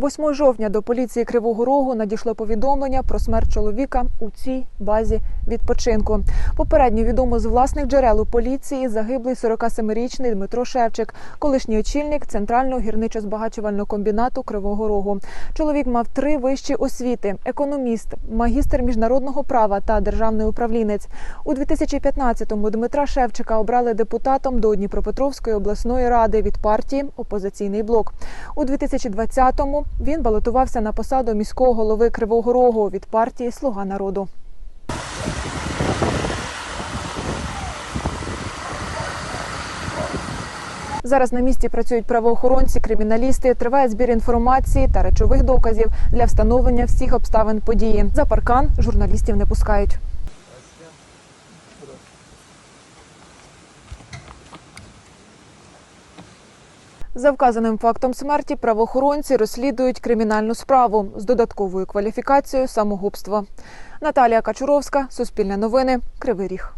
8 жовтня до поліції Кривого Рогу надійшло повідомлення про смерть чоловіка у цій базі відпочинку. Попередньо відомо з власних джерел у поліції загиблий 47-річний Дмитро Шевчик, колишній очільник центрального гірничо-збагачувального комбінату Кривого Рогу. Чоловік мав три вищі освіти: економіст, магістр міжнародного права та державний управлінець. У 2015-му Дмитра Шевчика обрали депутатом до Дніпропетровської обласної ради від партії Опозиційний блок. У 2020-му він балотувався на посаду міського голови Кривого Рогу від партії Слуга народу. Зараз на місці працюють правоохоронці, криміналісти. Триває збір інформації та речових доказів для встановлення всіх обставин події. За паркан журналістів не пускають. За вказаним фактом смерті правоохоронці розслідують кримінальну справу з додатковою кваліфікацією самогубства. Наталія Качуровська, Суспільне новини, Кривий Ріг.